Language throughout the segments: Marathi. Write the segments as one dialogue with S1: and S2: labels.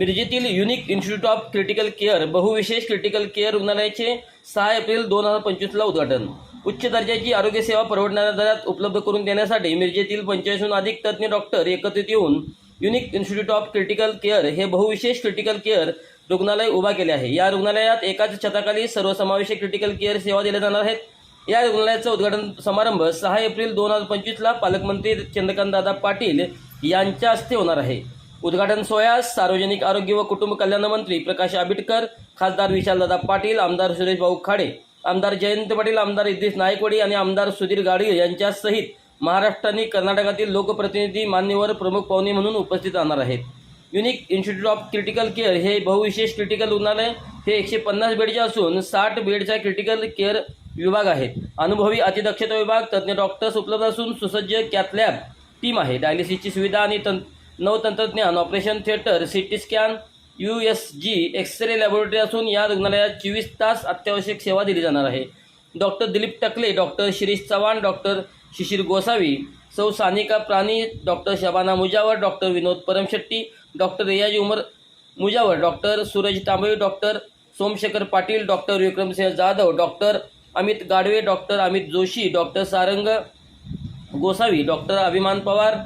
S1: मिरजेतील unique institute of critical care बहुविशेष critical care रुग्णालयाचे सहा एप्रिल दोन हजार पंचवीसला उद्घाटन. उच्च दर्जाची आरोग्यसेवा परवडणाऱ्या दरात उपलब्ध करून देण्यासाठी मिरजेतील पंचाळीसहून अधिक तज्ज्ञ डॉक्टर एकत्रित येऊन unique institute of critical care हे बहुविशेष क्रिटिकल केअर रुग्णालय उभा केले आहे. या रुग्णालयात एकाच छताखाली सर्वसमावेशक क्रिटिकल केअर सेवा दिल्या जाणार आहेत. या रुग्णालयाचा उद्घाटन समारंभ सहा एप्रिल दोन हजार पंचवीसला पालकमंत्री चंद्रकांतदादा पाटील यांच्या हस्ते होणार आहे. उद्घाटन सोहळ्यास सार्वजनिक आरोग्य व कुटुंब कल्याण मंत्री प्रकाश आंबेडकर खासदार विशालदादा पाटील आमदार सुरेश भाऊ खाडे आमदार जयंत पाटील आमदार इद्रिस नायकवडी आणि आमदार सुधीर गाडगे यांच्यासहित महाराष्ट्र आणि कर्नाटकातील लोकप्रतिनिधी मान्यवर प्रमुख पाहुणे म्हणून उपस्थित राहणार आहेत. Unique institute of critical care हे बहुविशेष क्रिटिकल रुग्णालय हे एकशे पन्नास बेडचे असून साठ बेडचा क्रिटिकल केअर विभाग आहेत. अनुभवी अतिदक्षता विभाग तज्ज्ञ डॉक्टर्स उपलब्ध असून सुसज्ज कॅथलॅब टीम आहे. डायलिसिसची सुविधा आणि तं नवतंत्रज्ञान operation theatre C T scan U S G x-ray laboratory असून या रुग्णालयात चोवीस तास अत्यावश्यक सेवा दिली जाणार आहे. Doctor Dilip Takle doctor Shirish Chavan doctor Shishir Gosavi सौ Sanika Prani doctor Shabana Mujawar doctor Vinod Paramshetti doctor Riyaz Umar Mujawar doctor Suraj Tambale doctor Somashekhar Patil doctor Vikramsinh Jadhav doctor Amit Gadve doctor Amit Joshi doctor Sarang Gosavi doctor Abhiman Pawar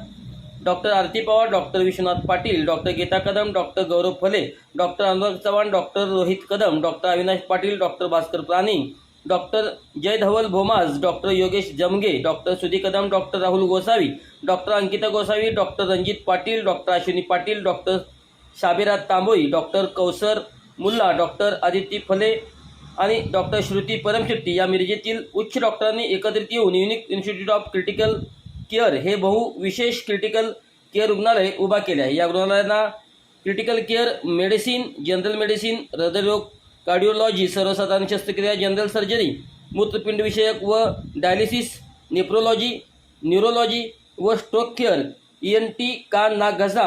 S1: doctor Aarti Pawar doctor Vishwanath Patil doctor Geeta Kadam doctor Gaurav Phale doctor Anurag Chavan doctor Rohit Kadam doctor Avinash Patil doctor Bhaskar Prani doctor Jay Dhaval Bhomaj doctor Yogesh Jamge doctor Sudhi Kadam doctor Rahul Gosavi doctor Ankita Gosavi doctor Ranjit Patil doctor Ashwini Patil doctor Shabirat Tamboi doctor Kausar Mulla doctor Aditya Phale आणि डॉक्टर श्रुती परमशेट्टी या मिरजेतील उच्च डॉक्टरांनी एकत्रित येऊन unique institute of critical care हे बहु विशेष क्रिटिकल केअर रुग्णालय उभा केले आहे. या रुग्णालयांना critical care medicine general medicine हृदयरोग कार्डिओलॉजी सर्वसाधारण शस्त्रक्रिया जनरल सर्जरी मूत्रपिंडविषयक व डायलिसिस नेप्रोलॉजी न्यूरोलॉजी व stroke care E N T कान नाक घसा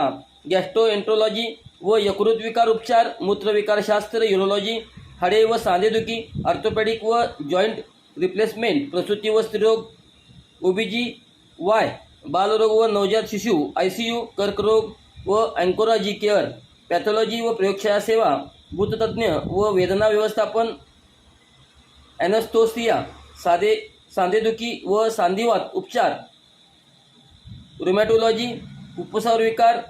S1: गॅस्ट्रोएन्ट्रोलॉजी व यकृत विकार उपचार मूत्रविकारशास्त्र युरोलॉजी हाडे व सांधेदुखी ऑर्थोपॅडिक व जॉईंट रिप्लेसमेंट प्रसूती व स्त्रीरोग ओबीजी वाय. बालरोग व नवजात शिशु आय सी यू कर्करोग व अँकोलॉजी केअर पॅथॉलॉजी व प्रयोगशाळा सेवा भूततज्ञ व वेदना व्यवस्थापन ॲनस्तोसिया साधे सांधेदुखी व सांधिवात उपचार रुमॅटोलॉजी उपसार विकार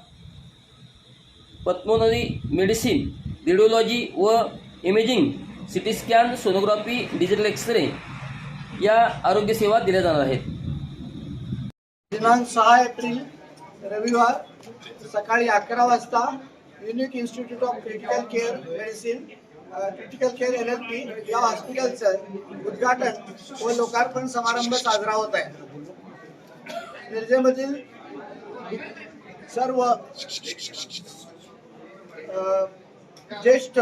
S1: पद्मोनरी मेडिसिन रेडिओलॉजी व imaging C T scan sonography digital x-ray या आरोग्यसेवा दिल्या जाणार आहेत.
S2: दिनांक सहा एप्रिल रविवार सकाळी अकरा वाजता unique institute of critical care medicine critical care L L P या हॉस्पिटलचं उद्घाटन व लोकार्पण समारंभ साजरा होत आहे. मिरजेमधील सर्व ज्येष्ठ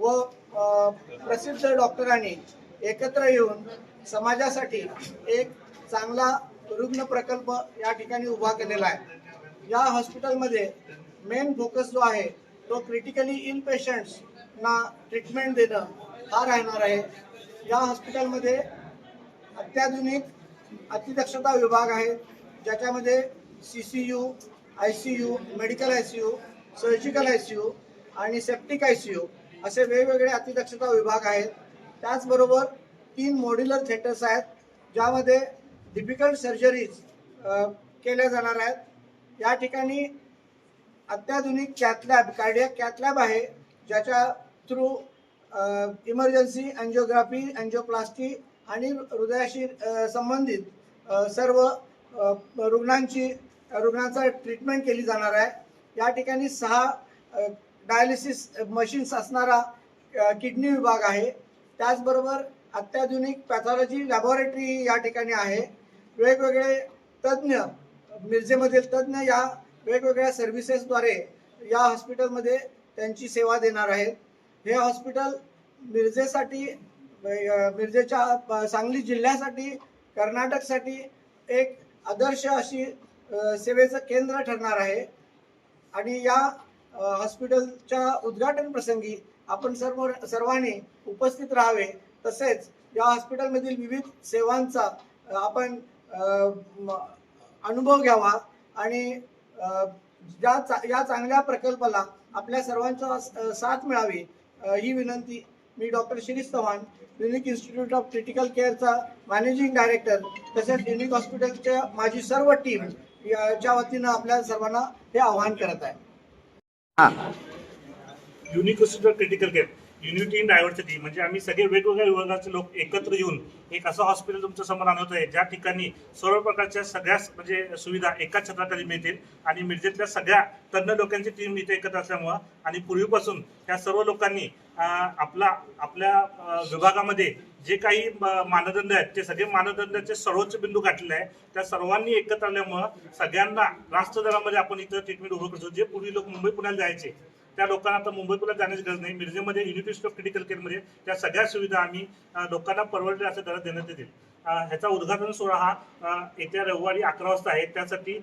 S2: व प्रसिद्ध डॉक्टरांनी एकत्र येऊन समाजासाठी एक चांगला रुग्ण प्रकल्प या ठिकाणी उभा केलेला आहे. या हॉस्पिटलमध्ये मेन फोकस जो आहे तो क्रिटिकली इन पेशंट्सना ट्रीटमेंट देणं हा राहणार आहे. या हॉस्पिटलमध्ये अत्याधुनिक अतिदक्षता विभाग आहे ज्याच्यामध्ये C C U I C U medical I C U surgical I C U आणि सेप्टिक आय सी यू असे वेगवेगळे अतिदक्षता विभाग आहेत. त्याचबरोबर तीन मॉड्युलर थिएटर्स आहेत ज्यामध्ये डिफिकल्ट सर्जरीज केल्या जाणार आहेत. या ठिकाणी अत्याधुनिक कॅथलॅब कार्डियक कॅथलॅब आहे ज्याच्या थ्रू इमर्जन्सी अँजिओग्राफी अँजिओप्लास्टी आणि हृदयाशी संबंधित सर्व रुग्णांची रुग्णांचा ट्रीटमेंट केली जाणार आहे. या ठिकाणी सहा डायलिसिस मशीन्स असणारा किडनी विभाग आहे. त्याचबरोबर अत्याधुनिक पॅथॉलॉजी लॅबोरेटरी या ठिकाणी आहे. वेगवेगळे तज्ज्ञ मिरजेमधील तज्ज्ञ या वेगवेगळ्या सर्व्हिसेसद्वारे या हॉस्पिटलमध्ये त्यांची सेवा देणार आहेत. हे हॉस्पिटल मिरजेसाठी मिरजेच्या सांगली जिल्ह्यासाठी कर्नाटकसाठी एक आदर्श अशी सेवेचं केंद्र ठरणार आहे. आणि या हॉस्पिटलच्या उद्घाटन प्रसंगी आपण सर्व सर्वांनी उपस्थित राहावे. तसेच या हॉस्पिटलमधील विविध सेवांचा आपण अनुभव घ्यावा आणि ज्या चा- या चांगल्या प्रकल्पाला आपल्या सर्वांचा साथ मिळावी ही विनंती मी doctor Shirish Chavan unique institute of critical केअरचा managing director तसेच युनिक हॉस्पिटलच्या माझी सर्व टीम याच्या वतीनं आपल्या सर्वांना हे आवाहन करत आहे.
S3: Unique hospital critical care. Unity in diversity म्हणजे आम्ही सगळे वेगवेगळ्या विभागाचे लोक एकत्र येऊन एक असं हॉस्पिटल तुमच्यासमोर आणत आहे ज्या ठिकाणी सर्व प्रकारच्या सगळ्याच म्हणजे सुविधा एकाच छत्राखाली मिळतील आणि मिरजेतल्या सगळ्या तज्ज्ञ लोकांची टीम इथे एकत्र असल्यामुळं आणि पूर्वीपासून त्या सर्व लोकांनी आपला आपल्या विभागामध्ये जे काही मानदंड आहेत ते सगळे मानदंडाचे सर्वोच्च बिंदू गाठलेले आहे त्या सर्वांनी एकत्र आल्यामुळं सगळ्यांना राष्ट्र दरामध्ये आपण इथं ट्रीटमेंट उभं करतो. जे पूर्वी लोक मुंबई पुण्याला जायचे त्या लोकांना आता मुंबई पुण्यात जाण्याची गरज नाही. मिरजेमध्ये युनिट ऑफ क्रिटिकल केअरमध्ये त्या सगळ्या सुविधा आम्ही लोकांना परवडल्या असं दरात देण्यात येतील ह्याचा उद्घाटन सोहळा हा येत्या रविवारी अकरा वाजता आहे. त्यासाठी